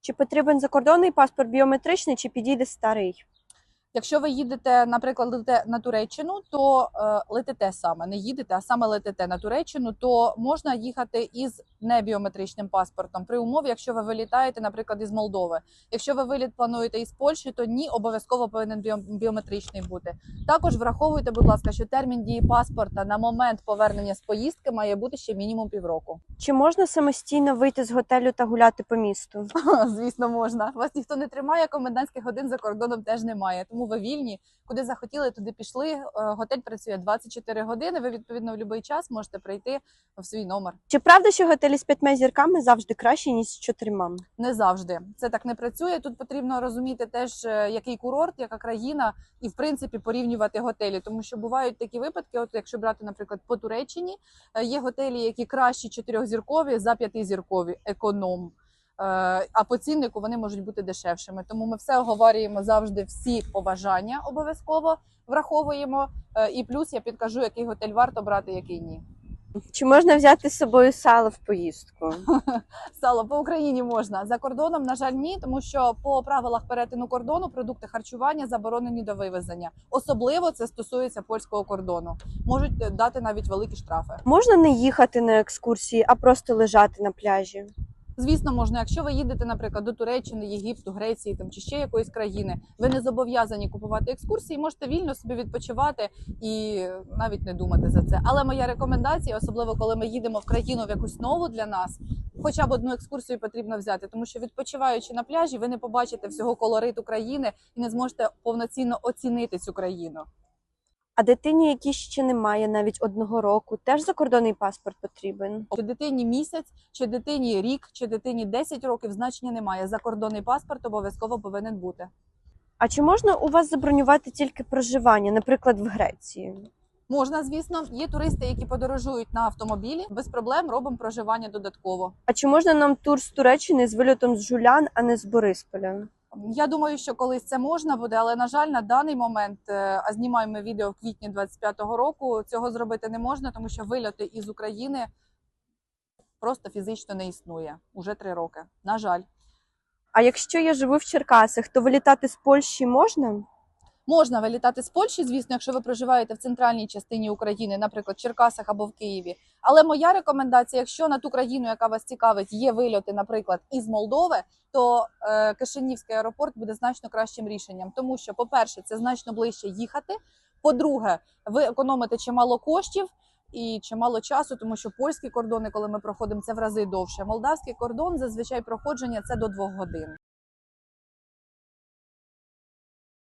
Чи потрібен закордонний паспорт біометричний, чи підійде старий? Якщо ви їдете, наприклад, летите на Туреччину, то е, летите саме, не їдете, а саме летите на Туреччину, то можна їхати із небіометричним паспортом при умові, якщо ви вилітаєте, наприклад, із Молдови. Якщо ви виліт плануєте із Польщі, то ні, обов'язково повинен біо- біометричний бути. Також враховуйте, будь ласка, що термін дії паспорта на момент повернення з поїздки має бути ще мінімум півроку. Чи можна самостійно вийти з готелю та гуляти по місту? Звісно, можна. Вас ніхто не тримає, комендантських годин за кордоном теж немає. Тому ви вільні, куди захотіли, туди пішли. Е, Готель працює 24 години. Ви відповідно в будь-який час можете прийти в свій номер. Чи правда, що готелі з п'ятьма зірками завжди краще, ніж з чотирма? Не завжди це так не працює. Тут потрібно розуміти теж, е, який курорт, яка країна, і в принципі порівнювати готелі, тому що бувають такі випадки. От якщо брати, наприклад, по Туреччині, е, є готелі, які кращі чотирьохзіркові за п'ятизіркові, економ. Е, А по ціннику вони можуть бути дешевшими. Тому ми все оговорюємо завжди всі побажання обов'язково враховуємо. Е, І плюс я підкажу, який готель варто брати, який ні. Чи можна взяти з собою сало в поїздку? Сало по Україні можна за кордоном, на жаль, ні, тому що по правилах перетину кордону продукти харчування заборонені до вивезення. Особливо це стосується польського кордону. Можуть дати навіть великі штрафи. Можна не їхати на екскурсії, а просто лежати на пляжі? Звісно, можна, якщо ви їдете, наприклад, до Туреччини, Єгипту, Греції там чи ще якоїсь країни, ви не зобов'язані купувати екскурсії, можете вільно собі відпочивати і навіть не думати за це. Але моя рекомендація, особливо коли ми їдемо в країну в якусь нову для нас, хоча б одну екскурсію потрібно взяти, тому що відпочиваючи на пляжі, ви не побачите всього колориту країни і не зможете повноцінно оцінити цю країну. А дитині, якій ще немає навіть одного року, теж закордонний паспорт потрібен. Чи дитині місяць, чи дитині рік, чи дитині 10 років значення немає. Закордонний паспорт обов'язково повинен бути. А чи можна у вас забронювати тільки проживання, наприклад, в Греції? Можна, звісно, є туристи, які подорожують на автомобілі. Без проблем робимо проживання додатково. А чи можна нам тур з Туреччини з вильотом з Жулян, а не з Борисполя? Я думаю, що колись це можна буде, але на жаль, на даний момент, е, а знімаємо відео в квітні 25-го року. Цього зробити не можна, тому що вильоти із України просто фізично не існує уже три роки. На жаль. А якщо я живу в Черкасах, то вилітати з Польщі можна? Можна вилітати з Польщі, звісно, якщо ви проживаєте в центральній частині України, наприклад, в Черкасах або в Києві. Але моя рекомендація, якщо на ту країну, яка вас цікавить, є вильоти, наприклад, із Молдови, то е, Кишинівський аеропорт буде значно кращим рішенням, тому що, по-перше, це значно ближче їхати. По-друге, ви економите чимало коштів. І чимало часу, тому що польські кордони, коли ми проходимо, це в рази довше. Молдавський кордон зазвичай проходження це до двох годин.